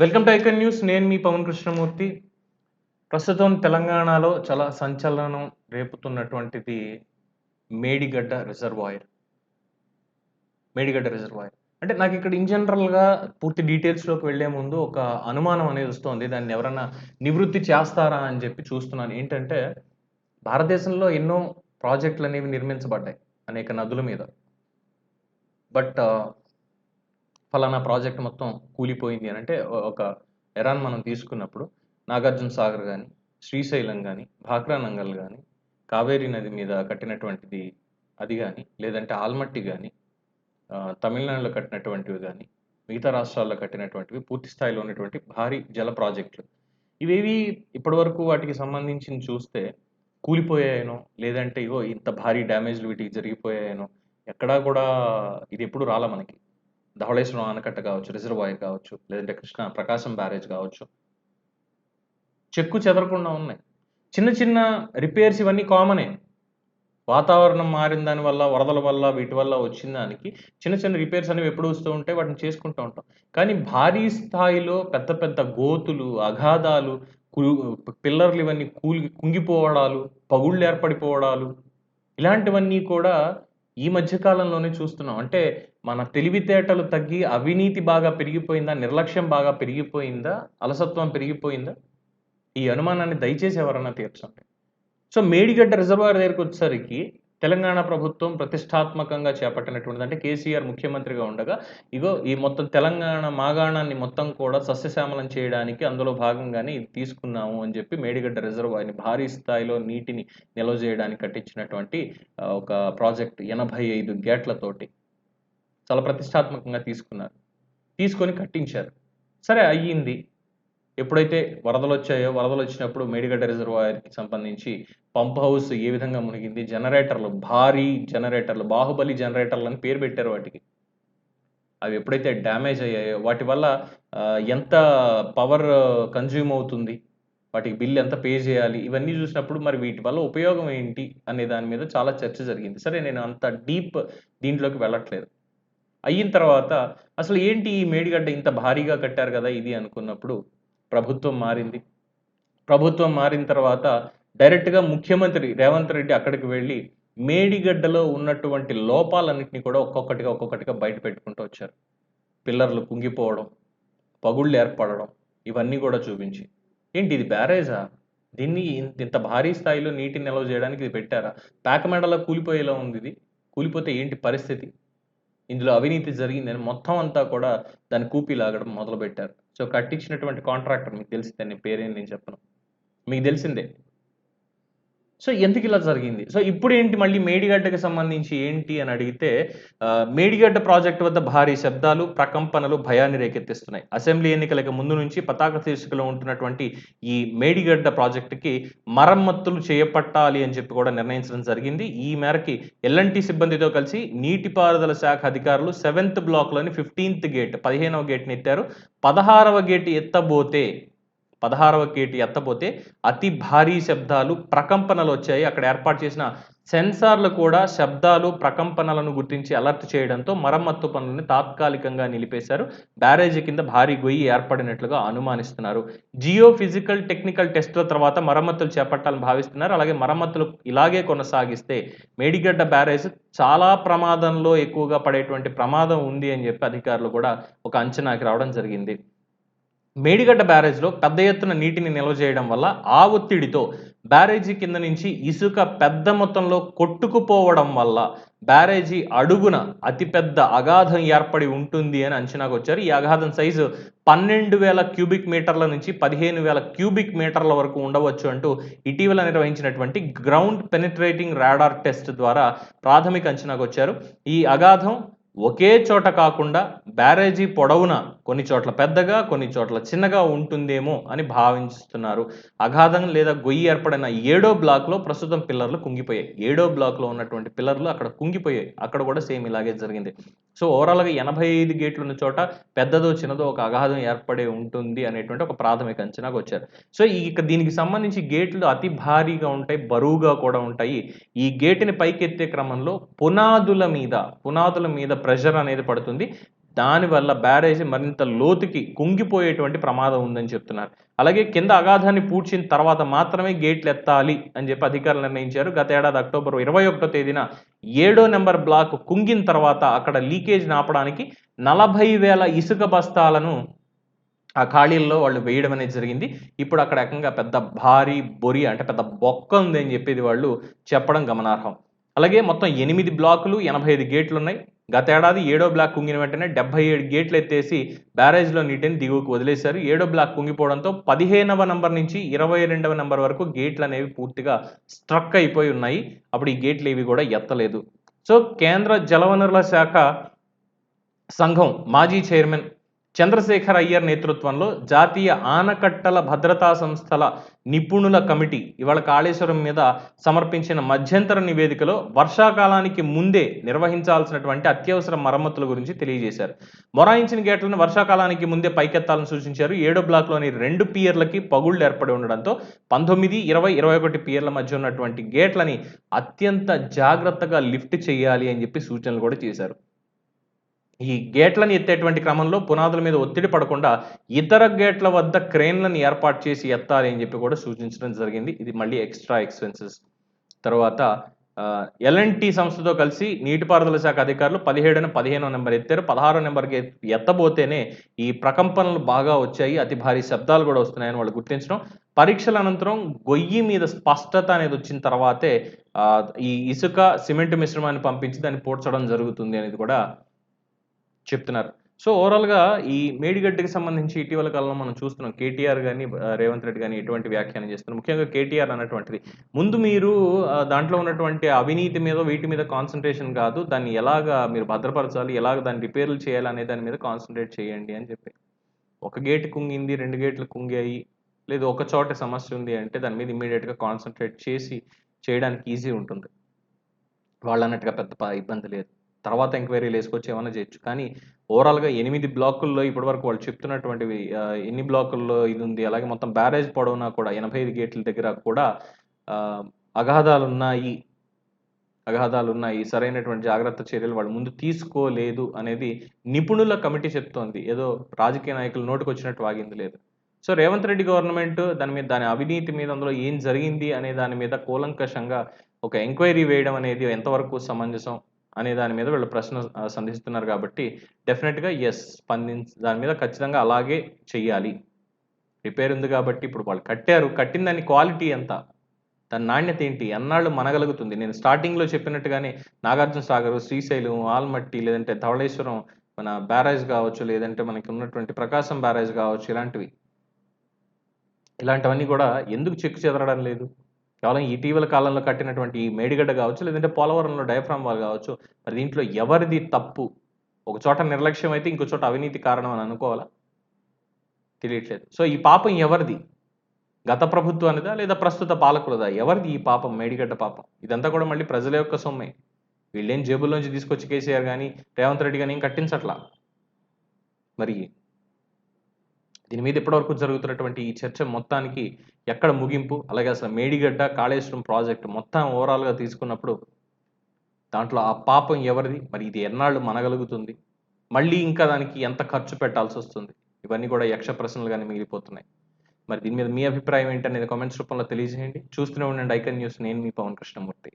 Welcome to icon news. నేను మీ పవన్ కృష్ణమూర్తి. ప్రస్తుతం తెలంగాణలో చాలా సంచలనం రేపుతున్నటువంటిది మేడిగడ్డ రిజర్వాయర్. మేడిగడ్డ రిజర్వాయర్. అంటే నాకు ఇక్కడ ఇన్ జనరల్గా పూర్తి డీటెయిల్స్లోకి వెళ్ళే ముందు ఒక అనుమానం అనేది వస్తుంది. దాన్ని ఎవరైనా నివృత్తి చేస్తారా అని చెప్పి చూస్తున్నాను. ఏంటంటే భారతదేశంలో ఎన్నో ప్రాజెక్టులు అనేవి నిర్మించబడ్డాయి అనేక నదుల మీద. బట్ ఫలానా ప్రాజెక్ట్ మొత్తం కూలిపోయింది అని అంటే ఒక ఎరాన్ మనం తీసుకున్నప్పుడు నాగార్జున సాగర్ కానీ శ్రీశైలం కానీ భాక్రా నంగల్ కానీ కావేరీ నది మీద కట్టినటువంటిది అది కానీ లేదంటే ఆల్మట్టి కానీ తమిళనాడులో కట్టినటువంటివి కానీ మిగతా రాష్ట్రాల్లో కట్టినటువంటివి పూర్తి స్థాయిలో ఉన్నటువంటి భారీ జల ప్రాజెక్టులు. ఇవేవి ఇప్పటివరకు వాటికి సంబంధించి చూస్తే కూలిపోయాయనో లేదంటే ఇగో ఇంత భారీ డ్యామేజ్లు వీటికి జరిగిపోయాయనో ఎక్కడా కూడా ఇది ఎప్పుడు రాలా మనకి. ధవళేశ్వరం ఆనకట్ట కావచ్చు రిజర్వాయర్ కావచ్చు లేదంటే కృష్ణ ప్రకాశం బ్యారేజ్ కావచ్చు. చెక్కు చెదరకుండా ఉన్నాయి. చిన్న చిన్న రిపేర్స్ ఇవన్నీ కామనే. వాతావరణం మారిన దాని వల్ల వరదల వల్ల వీటి వల్ల వచ్చిన దానికి చిన్న చిన్న రిపేర్స్ అనేవి ఎప్పుడు వస్తూ ఉంటాయి వాటిని చేసుకుంటూ ఉంటాం. కానీ భారీ స్థాయిలో పెద్ద పెద్ద గోతులు అగాధాలు పిల్లర్లు ఇవన్నీ కూలి కుంగిపోవడాలు పగుళ్ళు ఏర్పడిపోవడాలు ఇలాంటివన్నీ కూడా ఈ మధ్య కాలంలోనే చూస్తున్నాం. అంటే మన తెలివితేటలు తగ్గి అవినీతి బాగా పెరిగిపోయిందా? నిర్లక్ష్యం బాగా పెరిగిపోయిందా? అలసత్వం పెరిగిపోయిందా? ఈ అనుమానాన్ని దయచేసి ఎవరన్నా తీర్చండి. సో మేడిగడ్డ రిజర్వాయర్ దగ్గరికి వచ్చేసరికి తెలంగాణ ప్రభుత్వం ప్రతిష్టాత్మకంగా చేపట్టినటువంటిది అంటే కేసీఆర్ ముఖ్యమంత్రిగా ఉండగా ఇగో ఈ మొత్తం తెలంగాణ మాగాణాన్ని మొత్తం కూడా సస్యశ్యామలం చేయడానికి అందులో భాగంగానే ఇది తీసుకున్నాము అని చెప్పి మేడిగడ్డ రిజర్వాయర్ని భారీ స్థాయిలో నీటిని నిల్వ చేయడానికి కట్టించినటువంటి ఒక ప్రాజెక్ట్ ఎనభై ఐదు గేట్లతోటి చాలా ప్రతిష్టాత్మకంగా తీసుకున్నారు. తీసుకొని కట్టించారు. సరే అయ్యింది. ఎప్పుడైతే వరదలు వచ్చాయో వరదలు వచ్చినప్పుడు మేడిగడ్డ రిజర్వాయర్కి సంబంధించి పంప్ హౌస్ ఏ విధంగా మునిగింది జనరేటర్లు భారీ జనరేటర్లు బాహుబలి జనరేటర్లు అని పేరు పెట్టారు వాటికి. అవి ఎప్పుడైతే డ్యామేజ్ అయ్యాయో వాటి వల్ల ఎంత పవర్ కన్జ్యూమ్ అవుతుంది వాటికి బిల్ ఎంత పే చేయాలి ఇవన్నీ చూసినప్పుడు మరి వీటి వల్ల ఉపయోగం ఏంటి అనే దాని మీద చాలా చర్చ జరిగింది. సరే నేను అంత డీప్ దీంట్లోకి వెళ్ళట్లేదు. అయిన తర్వాత అసలు ఏంటి ఈ మేడిగడ్డ ఇంత భారీగా కట్టారు కదా ఇది అనుకున్నప్పుడు ప్రభుత్వం మారింది. ప్రభుత్వం మారిన తర్వాత డైరెక్ట్గా ముఖ్యమంత్రి రేవంత్ రెడ్డి అక్కడికి వెళ్ళి మేడిగడ్డలో ఉన్నటువంటి లోపాలన్నింటినీ కూడా ఒక్కొక్కటిగా ఒక్కొక్కటిగా బయట పెట్టుకుంటూ వచ్చారు. పిల్లర్లు కుంగిపోవడం పగుళ్ళు ఏర్పడడం ఇవన్నీ కూడా చూపించి. ఏంటి ఇది బ్యారేజా? దీన్ని ఇంత భారీ స్థాయిలో నీటిని నిల్వ చేయడానికి ఇది పెట్టారా? పేకమెడలో కూలిపోయేలా ఉంది ఇది. కూలిపోతే ఏంటి పరిస్థితి? ఇందులో అవినీతి జరిగిందని మొత్తం అంతా కూడా దాన్ని కూపి లాగడం మొదలుపెట్టారు. సో కట్టించినటువంటి కాంట్రాక్టర్ మీకు తెలిసిందే నేను పేరేం నేను చెప్పను. మీకు తెలిసిందే. సో ఎందుకు ఇలా జరిగింది? సో ఇప్పుడు ఏంటి మళ్ళీ మేడిగడ్డకి సంబంధించి ఏంటి అని అడిగితే మేడిగడ్డ ప్రాజెక్టు వద్ద భారీ శబ్దాలు ప్రకంపనలు భయాన్ని రేకెత్తిస్తున్నాయి. అసెంబ్లీ ఎన్నికలకు ముందు నుంచి పతాక శీర్షికలో ఉంటున్నటువంటి ఈ మేడిగడ్డ ప్రాజెక్టుకి మరమ్మతులు చేపట్టాలి అని చెప్పి కూడా నిర్ణయించడం జరిగింది. ఈ మేరకి ఎల్ఎన్టీ సిబ్బందితో కలిసి నీటిపారుదల శాఖ అధికారులు సెవెంత్ బ్లాక్లోని ఫిఫ్టీన్త్ గేట్ పదిహేనవ గేట్ని ఎత్తారు. పదహారవ గేట్ ఎత్తబోతే పదహారవ కేటి ఎత్తపోతే అతి భారీ శబ్దాలు ప్రకంపనలు వచ్చాయి. అక్కడ ఏర్పాటు చేసిన సెన్సార్లు కూడా శబ్దాలు ప్రకంపనలను గుర్తించి అలర్ట్ చేయడంతో మరమ్మత్తు పనులను తాత్కాలికంగా నిలిపేశారు. బ్యారేజీ కింద భారీ గొయ్యి ఏర్పడినట్లుగా అనుమానిస్తున్నారు. జియో ఫిజికల్ టెక్నికల్ టెస్టుల తర్వాత మరమ్మతులు చేపట్టాలని భావిస్తున్నారు. అలాగే మరమ్మతులు ఇలాగే కొనసాగిస్తే మేడిగడ్డ బ్యారేజ్ చాలా ప్రమాదంలో ఎక్కువగా పడేటువంటి ప్రమాదం ఉంది అని చెప్పి అధికారులు కూడా ఒక అంచనాకి రావడం జరిగింది. మేడిగడ్డ బ్యారేజ్లో పెద్ద ఎత్తున నీటిని నిల్వ చేయడం వల్ల ఆ ఒత్తిడితో బ్యారేజీ కింద నుంచి ఇసుక పెద్ద మొత్తంలో కొట్టుకుపోవడం వల్ల బ్యారేజీ అడుగున అతిపెద్ద అగాధం ఏర్పడి ఉంటుంది అని అంచనాకు వచ్చారు. ఈ అగాధం సైజు పన్నెండు వేల క్యూబిక్ మీటర్ల నుంచి పదిహేను వేల క్యూబిక్ మీటర్ల వరకు ఉండవచ్చు అంటూ ఇటీవల నిర్వహించినటువంటి గ్రౌండ్ పెనిట్రేటింగ్ రాడార్ టెస్ట్ ద్వారా ప్రాథమిక అంచనాకు వచ్చారు. ఈ అగాధం ఒకే చోట కాకుండా బ్యారేజీ పొడవున కొన్ని చోట్ల పెద్దగా కొన్ని చోట్ల చిన్నగా ఉంటుందేమో అని భావిస్తున్నారు. అగాధం లేదా గొయ్యి ఏర్పడిన ఏడో బ్లాక్లో ప్రస్తుతం పిల్లర్లు కుంగిపోయాయి. ఏడో బ్లాక్లో ఉన్నటువంటి పిల్లర్లు అక్కడ కుంగిపోయాయి. అక్కడ కూడా సేమ్ ఇలాగే జరిగింది. సో ఓవరాల్గా ఎనభై ఐదు గేట్లు ఉన్న చోట పెద్దదో చిన్నదో ఒక అగాధం ఏర్పడే ఉంటుంది అనేటువంటి ఒక ప్రాథమిక అంచనాకు వచ్చారు. సో ఇక దీనికి సంబంధించి గేట్లు అతి భారీగా ఉంటాయి బరువుగా కూడా ఉంటాయి. ఈ గేటుని పైకెత్తే క్రమంలో పునాదుల మీద పునాదుల మీద ప్రెషర్ అనేది పడుతుంది. దానివల్ల బ్యారేజ్ మరింత లోతుకి కుంగిపోయేటువంటి ప్రమాదం ఉందని చెప్తున్నారు. అలాగే కింద అగాధాన్ని పూడ్చిన తర్వాత మాత్రమే గేట్లు ఎత్తాలి అని చెప్పి అధికారులు నిర్ణయించారు. గత ఏడాది అక్టోబర్ ఇరవై ఒకటో తేదీన ఏడో నెంబర్ బ్లాక్ కుంగిన తర్వాత అక్కడ లీకేజ్ ఆపడానికి నలభై వేల ఇసుక బస్తాలను ఆ ఖాళీల్లో వాళ్ళు వేయడం అనేది జరిగింది. ఇప్పుడు అక్కడ ఏకంగా పెద్ద భారీ బొరి అంటే పెద్ద బొక్క ఉంది అని చెప్పేది వాళ్ళు చెప్పడం గమనార్హం. అలాగే మొత్తం ఎనిమిది బ్లాకులు ఎనభై ఐదు గేట్లు ఉన్నాయి గతేడాది ఏడో బ్లాక్ కుంగిన వెంటనే డెబ్బై ఏడు గేట్లు ఎత్తేసి బ్యారేజ్లో నీటిని దిగువకు వదిలేశారు. ఏడో బ్లాక్ కుంగిపోవడంతో పదిహేనవ నంబర్ నుంచి ఇరవై రెండవ నంబర్ వరకు గేట్లు అనేవి పూర్తిగా స్ట్రక్ అయిపోయి ఉన్నాయి. అప్పుడు ఈ గేట్లు ఏవి కూడా ఎత్తలేదు. సో కేంద్ర జలవనరుల శాఖ సంఘం మాజీ చైర్మన్ చంద్రశేఖర్ అయ్యర్ నేతృత్వంలో జాతీయ ఆనకట్టల భద్రతా సంస్థల నిపుణుల కమిటీ ఇవాళ కాళేశ్వరం మీద సమర్పించిన మధ్యంతర నివేదికలో వర్షాకాలానికి ముందే నిర్వహించాల్సినటువంటి అత్యవసర మరమ్మతుల గురించి తెలియజేశారు. మొరాయించిన గేట్లను వర్షాకాలానికి ముందే పైకెత్తాలని సూచించారు. ఏడో బ్లాక్లోని రెండు పియర్లకి పగుళ్ళు ఏర్పడి ఉండడంతో పంతొమ్మిది ఇరవై ఇరవై ఒకటి పియర్ల మధ్య ఉన్నటువంటి గేట్లని అత్యంత జాగ్రత్తగా లిఫ్ట్ చేయాలి అని చెప్పి సూచనలు కూడా చేశారు. ఈ గేట్లను ఎత్తేటువంటి క్రమంలో పునాదుల మీద ఒత్తిడి పడకుండా ఇతర గేట్ల వద్ద క్రెయిన్లను ఏర్పాటు చేసి ఎత్తాలి అని చెప్పి కూడా సూచించడం జరిగింది. ఇది మళ్ళీ ఎక్స్ట్రా ఎక్స్పెన్సెస్ తర్వాత ఎల్ఎన్టీ సంస్థతో కలిసి నీటిపారుదల శాఖ అధికారులు పదిహేడున పదిహేనో నెంబర్ ఎత్తారు. పదహారో నెంబర్కి ఎత్తబోతేనే ఈ ప్రకంపనలు బాగా వచ్చాయి. అతి భారీ శబ్దాలు కూడా వస్తున్నాయని వాళ్ళు గుర్తించడం. పరీక్షల అనంతరం గొయ్యి మీద స్పష్టత అనేది వచ్చిన తర్వాతే ఈ ఇసుక సిమెంట్ మిశ్రమాన్ని పంపించి దాన్ని పూడ్చడం జరుగుతుంది అనేది కూడా చెప్తున్నారు. సో ఓవరాల్గా ఈ మేడిగడ్డకి సంబంధించి ఇటీవల కాలంలో మనం చూస్తున్నాం కేటీఆర్ కానీ రేవంత్ రెడ్డి కానీ ఎటువంటి వ్యాఖ్యానం చేస్తున్నారు? ముఖ్యంగా కేటీఆర్ అన్నటువంటిది. ముందు మీరు దాంట్లో ఉన్నటువంటి అవినీతి మీద వీటి మీద కాన్సన్ట్రేషన్ కాదు దాన్ని ఎలాగా మీరు భద్రపరచాలి ఎలాగ దాన్ని రిపేర్లు చేయాలి అనే దాని మీద కాన్సన్ట్రేట్ చేయండి అని చెప్పి. ఒక గేట్ కుంగింది రెండు గేట్లు కుంగాయి లేదు ఒక చోట సమస్య ఉంది అంటే దాని మీద ఇమీడియట్గా కాన్సన్ట్రేట్ చేసి చేయడానికి ఈజీ ఉంటుంది. వాళ్ళు అన్నట్టుగా పెద్ద ఇబ్బంది లేదు. తర్వాత ఎంక్వైరీలు వేసుకొచ్చి ఏమైనా చేయొచ్చు. కానీ ఓవరాల్గా ఎనిమిది బ్లాకుల్లో ఇప్పటి వరకు వాళ్ళు చెప్తున్నటువంటివి ఎన్ని బ్లాకుల్లో ఇది ఉంది అలాగే మొత్తం బ్యారేజ్ పొడవునా కూడా ఎనభై ఐదు గేట్ల దగ్గర కూడా అగాధాలు ఉన్నాయి అగాధాలు ఉన్నాయి సరైనటువంటి జాగ్రత్త చర్యలు వాళ్ళు ముందు తీసుకోలేదు అనేది నిపుణుల కమిటీ చెప్తోంది. ఏదో రాజకీయ నాయకులు నోటుకు వచ్చినట్టు వాగింది లేదు. సో రేవంత్ రెడ్డి గవర్నమెంట్ దాని మీద దాని అవినీతి మీద అందులో ఏం జరిగింది అనే దాని మీద కూలంకషంగా ఒక ఎంక్వైరీ వేయడం అనేది ఎంతవరకు సమంజసం? అనే దాని మీద వీళ్ళు ప్రశ్న సంధిస్తున్నారు కాబట్టి డెఫినెట్గా ఎస్ స్పందించి దాని మీద ఖచ్చితంగా అలాగే చెయ్యాలి. రిపేర్ ఉంది కాబట్టి ఇప్పుడు వాళ్ళు కట్టారు. కట్టిన దాని క్వాలిటీ ఎంత? దాని నాణ్యత ఏంటి? ఎన్నాళ్ళు మనగలుగుతుంది? నేను స్టార్టింగ్లో చెప్పినట్టుగానే నాగార్జున సాగర్ శ్రీశైలం ఆల్మట్టి లేదంటే ధవళేశ్వరం మన బ్యారేజ్ కావచ్చు లేదంటే మనకి ఉన్నటువంటి ప్రకాశం బ్యారేజ్ కావచ్చు ఇలాంటివి. ఇలాంటివన్నీ కూడా ఎందుకు చెక్కు చెదరడం లేదు? కేవలం ఇటీవల కాలంలో కట్టినటువంటి ఈ మేడిగడ్డ కావచ్చు లేదంటే పోలవరంలో డయాఫ్రామ్ వాల్ కావచ్చు మరి దీంట్లో ఎవరిది తప్పు? ఒక చోట నిర్లక్ష్యం అయితే ఇంకో చోట అవినీతి కారణం అని అనుకోవాలా? తెలియట్లేదు. సో ఈ పాపం ఎవరిది? గత ప్రభుత్వానిదా లేదా ప్రస్తుత పాలకులదా? ఎవరిది ఈ పాపం మేడిగడ్డ పాపం? ఇదంతా కూడా మళ్ళీ ప్రజల యొక్క సొమ్మే. వీళ్ళేం జేబుల్లోంచి తీసుకొచ్చి కేసీఆర్ కానీ రేవంత్ రెడ్డి కానీ ఏం కట్టించట్లా? మరి దీని మీద ఇప్పటివరకు జరుగుతున్నటువంటి ఈ చర్చ మొత్తానికి ఎక్కడ ముగింపు? అలాగే అసలు మేడిగడ్డ కాళేశ్వరం ప్రాజెక్ట్ మొత్తం ఓవరాల్గా తీసుకున్నప్పుడు దాంట్లో ఆ పాపం ఎవరిది? మరి ఇది ఎన్నాళ్ళు మనగలుగుతుంది? మళ్ళీ ఇంకా దానికి ఎంత ఖర్చు పెట్టాల్సి వస్తుంది? ఇవన్నీ కూడా యక్ష ప్రశ్నలుగానే మిగిలిపోతున్నాయి. మరి దీని మీద మీ అభిప్రాయం ఏంటనేది కామెంట్స్ రూపంలో తెలియజేయండి. చూస్తూనే ఉండండి ఐకన్ న్యూస్. నేను మీ పవన్ కృష్ణమూర్తి.